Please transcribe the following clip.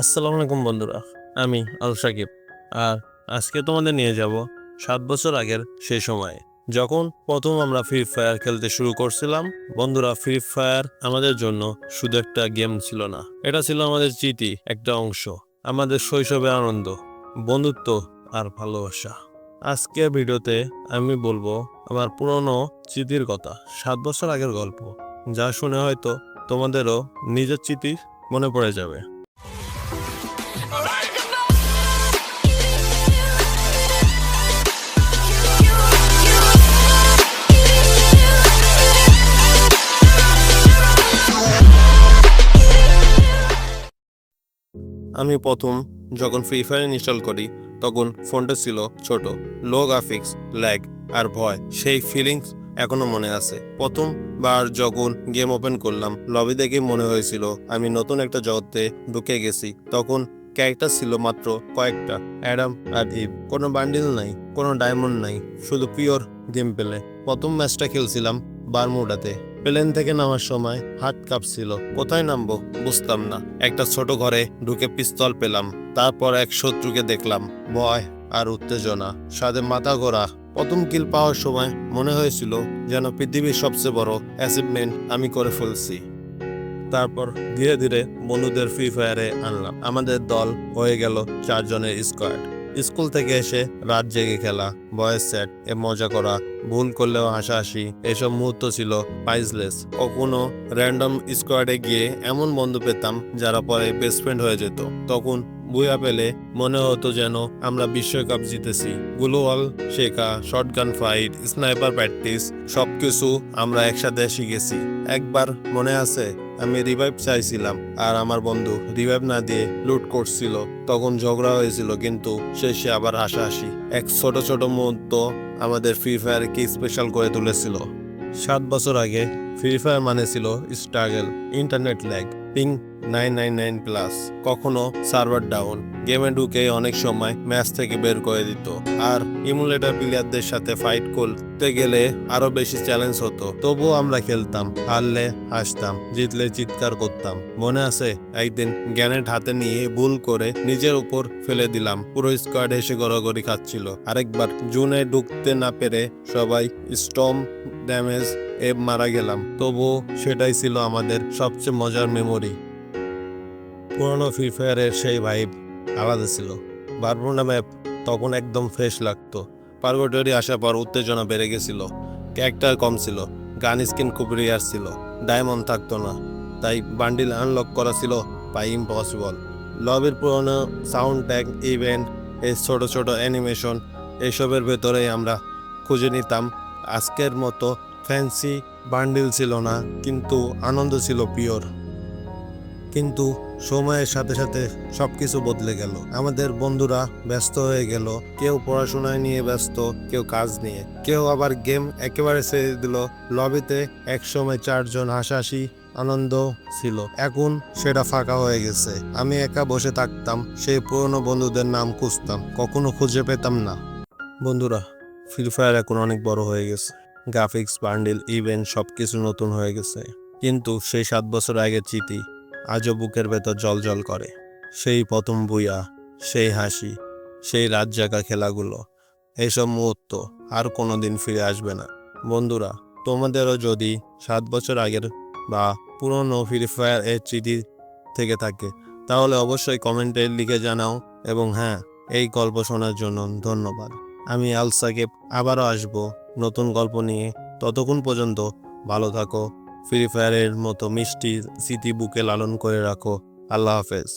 আসসালামু আলাইকুম বন্ধুরা, আমি আল সাকিব। আর আজকে তোমাদের নিয়ে যাব সাত বছর আগের সেই সময়ে, যখন প্রথম আমরা ফ্রি ফায়ার খেলতে শুরু করছিলাম। বন্ধুরা ফ্রি ফায়ার আমাদের জন্য শুধু একটা গেম ছিল না, এটা ছিল আমাদের স্মৃতি, একটা অংশ, আমাদের শৈশবের আনন্দ, বন্ধুত্ব আর ভালোবাসা। আজকের ভিডিওতে আমি বলব আমার পুরনো স্মৃতির কথা, সাত বছর আগের গল্প, যা শুনে হয়তো তোমাদেরও নিজের স্মৃতি মনে পড়ে যাবে। আমি প্রথম যখন ফ্রি ফায়ার ইনস্টল করি, তখন ফোনটা ছিল ছোট লো গ্রাফিক্স ল্যাগ আর ভয়। সেই ফিলিংস এখনও মনে আছে। প্রথমবার যখন গেম ওপেন করলাম লবি দেখে মনে হয়েছিল আমি নতুন একটা জগতে ঢুকে গেছি। তখন ক্যারেক্টার ছিল মাত্র কয়েকটা অ্যাডাম আর ইভ কোনো বান্ডিল নাই, কোনো ডায়মন্ড নাই, শুধু পিওর গেম পেলে প্রথম ম্যাচটা খেলছিলাম বারমুডাতে প্লেন থেকে নামার সময় হাত কাঁপছিল। কোথায় নামবো? বুঝতাম না। একটা ছোট ঘরে ঢুকে পিস্তল পেলাম। তারপর এক শত্রুকে দেখলাম। ভয় আর উত্তেজনা। সাথে মাথা ঘোরা। প্রথম কিল পাওয়ার সময় মনে হয়েছিল যেন পৃথিবীর সবচেয়ে বড় অ্যাচিভমেন্ট আমি করে ফেলছি। তারপর ধীরে ধীরে বন্ধুদের ফ্রি ফায়ারে আনলাম। আমাদের দল হয়ে গেল চারজনের স্কোয়াড স্কুল থেকে এসে রাত জেগে খেলা, বয়েস সেট এ মজা করা, ভুল করলেও হাসাহাসি, এসব মুহূর্ত ছিল প্রাইজলেস কখনো র্যান্ডম স্কোয়াডে গিয়ে এমন বন্ধু পেতাম যারা পরে বেস্ট ফ্রেন্ড হয়ে যেত। তখন বুয়া পেলে মনে হতো যেন আমরা বিশ্বকাপ জিতেছি। গ্লোয়াল, শেখা শর্টগান ফাইট, স্নাইপার প্র্যাকটিস, সবকিছু আমরা একসাথে শিখেছি একবার মনে আছে, আমি রিভাইভ চাইছিলাম আর আমার বন্ধু রিভাইভ না দিয়ে লুট করছিল। তখন ঝগড়া হয়েছিল কিন্তু শেষে আবার হাসাহাসি। এক ছোট ছোট মুহূর্ত আমাদের ফ্রি ফায়ারকে স্পেশাল করে তুলেছিল। সাত বছর আগে ফ্রি ফায়ার মানে ছিল struggle internet lag ping nine nine nine plus. কখনো সার্ভার ডাউন। গেমে ঢুকে অনেক সময় ম্যাচ থেকে বের করে দিত। আর ইমুলেটর প্লেয়ারদের সাথে ফাইট করতে গেলে আরও বেশি চ্যালেঞ্জ হতো। তবুও আমরা খেলতাম, হারলে হাসতাম, জিতলে চিৎকার করতাম। মনে আছে? একদিন জ্ঞানের হাতে নিয়ে ভুল করে নিজের উপর ফেলে দিলাম। পুরো স্কোয়াড এসে গড়াগড়ি খাচ্ছিল। আরেকবার জুনে ঢুকতে না পেরে সবাই স্টম ড্যামেজ এ মারা গেলাম। তবুও সেটাই ছিল আমাদের সবচেয়ে মজার মেমোরি পুরনো ফ্রি ফায়ারের সেই ভাইব আলাদা ছিল। বারমুন্ডা ম্যাপ তখন একদম ফ্রেশ লাগতো। পার্গোটরি আসার পর উত্তেজনা বেড়ে গেছিল। ক্যারেক্টার কম ছিল। গান স্কিন খুব রেয়ার ছিল। ডায়মন্ড থাকতো না। তাই বান্ডিল আনলক করা ছিল প্রায় ইম্পসিবল লবির পুরনো সাউন্ড ট্যাগ ইভেন্ট এই ছোট ছোট অ্যানিমেশন এসবের ভেতরেই আমরা খুঁজে নিতাম। আজকের মতো ফ্যান্সি বান্ডিল ছিল না, কিন্তু আনন্দ ছিল পিওর কিন্তু সময়ের সাথে সাথে সবকিছু বদলে গেল। আমাদের বন্ধুরা ব্যস্ত হয়ে গেল। কেউ পড়াশোনায় নিয়ে ব্যস্ত, কেউ কাজ নিয়ে। কেউ আবার গেম একেবারে ছেড়ে দিল। লবিতে একসময় চারজন হাসাহাসি, আনন্দ ছিল। এখন সেটা ফাঁকা হয়ে গেছে। আমি একা বসে থাকতাম, সেই পুরনো বন্ধুদের নাম খুঁজতাম। কখনো খুঁজে পেতাম না। বন্ধুরা ফ্রি ফায়ার এখন অনেক বড় হয়ে গেছে। গ্রাফিক্স, বান্ডিল, ইভেন্ট সবকিছু নতুন হয়ে গেছে। কিন্তু সেই সাত বছর আগের স্মৃতি আজও বুকের ভেতর জল জল করে। সেই প্রথম বুয়া, সেই হাসি, সেই রাত জাগা খেলাগুলো এইসব মুহূর্ত আর কোনো দিন ফিরে আসবে না। বন্ধুরা, তোমাদেরও যদি সাত বছর আগের বা পুরনো ফ্রি ফায়ার এর স্মৃতি থেকে থাকে, তাহলে অবশ্যই কমেন্টে লিখে জানাও এবং হ্যাঁ এই গল্প শোনার জন্য ধন্যবাদ। আমি আল সাকিব, আবারও আসব নতুন গল্প নিয়ে। ততক্ষণ পর্যন্ত ভালো থাকো ফ্রি ফায়ারের মতো মিষ্টি স্মৃতি বুকে লালন করে রাখো। আল্লাহ হাফেজ।